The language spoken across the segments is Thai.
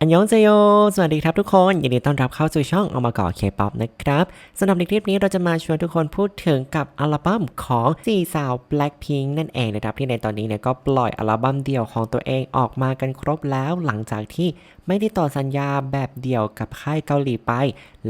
อันยองเซโย สวัสดีครับทุกคน ยินดีต้อนรับเข้าสู่ช่องเอามาก่อเคป๊อปนะครับสำหรับในคลิปนี้เราจะมาชวนทุกคนพูดถึงกับอัลบั้มของสี่สาว Blackpink นั่นเองนะครับ ที่ในตอนนี้เนี่ยก็ปล่อยอัลบั้มเดี่ยวของตัวเองออกมากันครบแล้วหลังจากที่ไม่ได้ต่อสัญญาแบบเดี่ยวกับค่ายเกาหลีไป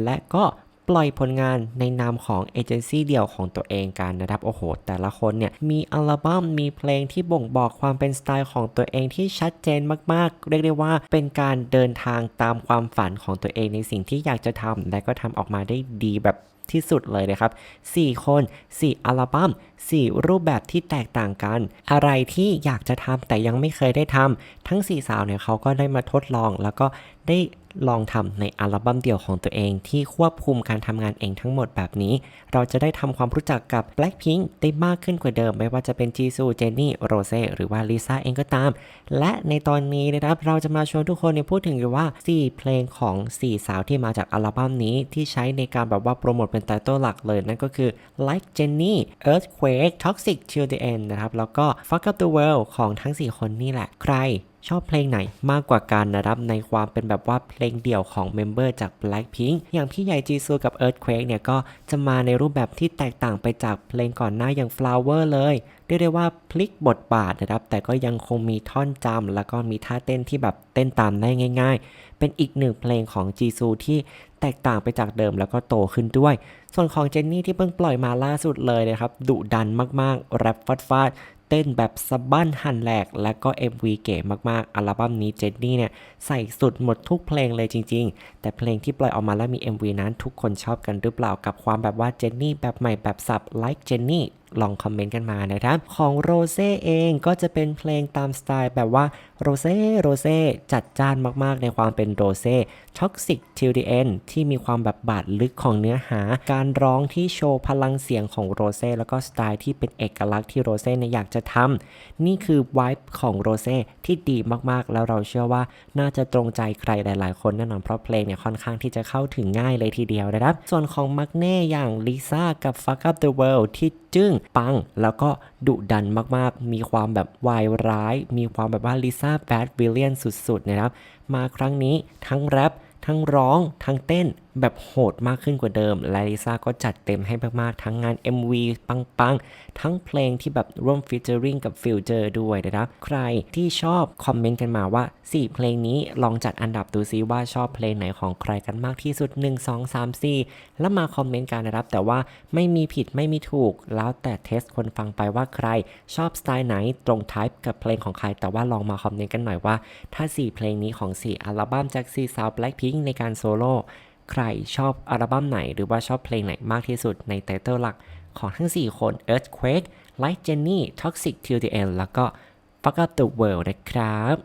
และก็ ปล่อยผลงานในนามของเอเจนซี่เดี่ยวของตัวเองกันนะครับ โอ้โห แต่ละคนเนี่ย มีอัลบั้มมีเพลงที่บ่งบอกความเป็นสไตล์ของตัวเองที่ชัดเจนมากๆ เรียกได้ว่าเป็นการเดินทางตามความฝันของตัวเองในสิ่งที่อยากจะทำและก็ทำออกมาได้ดีแบบที่สุดเลยนะครับ 4 คน 4 อัลบั้ม 4 รูปแบบที่แตกต่างกัน อะไรที่อยากจะทำแต่ยังไม่เคยได้ทำ ทั้ง 4 สาวเนี่ยเขาก็ได้มาทดลองแล้วก็ได้ ลองทำในอัลบั้มเดี่ยวของตัวเองที่ควบคุมการทำงานเองทั้งหมดแบบนี้ เราจะได้ทำความรู้จักกับ Blackpink ได้มากขึ้นกว่าเดิม ไม่ว่าจะเป็นจีซูเจนนี่โรเซ่หรือว่าลิซ่าเองก็ตาม และในตอนนี้นะครับเราจะมาชวนทุกคนพูดถึงกันว่า 4 เพลงของ 4 สาวที่มาจากอัลบั้มนี้ที่ใช้ในการแบบว่าโปรโมทเป็นไตเติลหลักเลย นั่นก็คือ Like Jenny Earthquake Toxic Till the End นะครับแล้วก็ Fuck Up the World ของทั้ง 4 คนนี่แหละใคร ชอบเพลงไหนมากกว่ากันนะครับในความเป็นแบบว่าเพลงเดี่ยวของเมมเบอร์จาก Blackpink อย่างพี่ใหญ่จีซูกับ Earthquake เนี่ยก็จะมาในรูปแบบที่แตกต่างไปจากเพลงก่อนหน้าอย่าง Flower เลยเรียกได้ว่าพลิกบทบาทนะครับ แต่ก็ยังคงมีท่อนจำแล้วก็มีท่าเต้นที่แบบเต้นตามได้ง่าย ๆ เป็นอีกหนึ่งเพลงของจีซูที่แตกต่างไปจากเดิมแล้วก็โตขึ้นด้วย ส่วนของเจนนี่ที่เพิ่งปล่อยมาล่าสุดเลยนะครับดุดันมากๆ แรปฟาดๆ เต้นแบบสะบั้นหันแหลก และก็ MV เก๋มากๆ อัลบั้มนี้เจนนี่เนี่ยใส่สุดหมดทุกเพลงเลยจริง ๆ แต่เพลงที่ปล่อยออกมาแล้วมี MV นั้นทุกคนชอบกันหรือเปล่ากับความแบบว่าเจนนี่แบบใหม่แบบสับไลค์เจนนี่ลองคอมเมนต์กันมานะครับ ของโรเซ่เองก็จะเป็นเพลงตามสไตล์แบบว่าโรเซ่โรเซ่จัดจ้านมากๆ ในความเป็นโรเซ่ Toxic Till the End ที่มีความแบบบาดลึกของเนื้อหา การร้องที่โชว์พลังเสียงของโรเซ่แล้วก็สไตล์ที่เป็นเอกลักษณ์ที่โรเซ่เนี่ยอยากจะทำนี่คือวายของโรเซ่ที่ดีมากๆ แล้วเราเชื่อว่าน่าจะตรงใจใครหลาย ๆ คนแน่นอนเพราะเพลงเนี่ยค่อนข้างที่จะเข้าถึงง่ายเลยทีเดียวนะครับ ส่วนของมักเน่อย่างลิซ่ากับ Fuck Up the World ที่จึ้งปัง แล้วก็ดุดันมากๆ มีความแบบวายร้าย มีความแบบว่าลิซ่าแบดวิลเลียนสุดๆนะครับ มาครั้งนี้ทั้งแรป ทั้งร้องทั้งเต้นแบบโหดมากขึ้นกว่าเดิม และลิซ่าก็จัดเต็มให้มากๆ ทั้งงาน MV ปังๆ ทั้งเพลงที่แบบร่วมฟีเจอริงกับฟิลเจอร์ด้วยนะครับ ใครที่ชอบคอมเมนต์กันมาว่า 4 เพลงนี้ลองจัดอันดับดูซิว่าชอบเพลงไหนของใครกันมากที่สุด 1 2 3 4 แล้วมาคอมเมนต์กันนะครับ แต่ว่าไม่มีผิดไม่มีถูก แล้วแต่เทสคนฟังไปว่าใครชอบสไตล์ไหนตรงไทป์กับเพลงของใคร แต่ว่าลองมาคอมเมนต์กันหน่อยว่า ถ้า 4 เพลงนี้ของ 4 อัลบั้มจาก4สาว Blackpink ในการโซโล่ใครชอบอัลบั้มไหนหรือว่าชอบเพลงไหนมากที่สุดในไตเติลหลักของทั้ง 4 คน Earthquake Like Jenny Toxic Till the End แล้วก็ Fuck Up the World นะครับ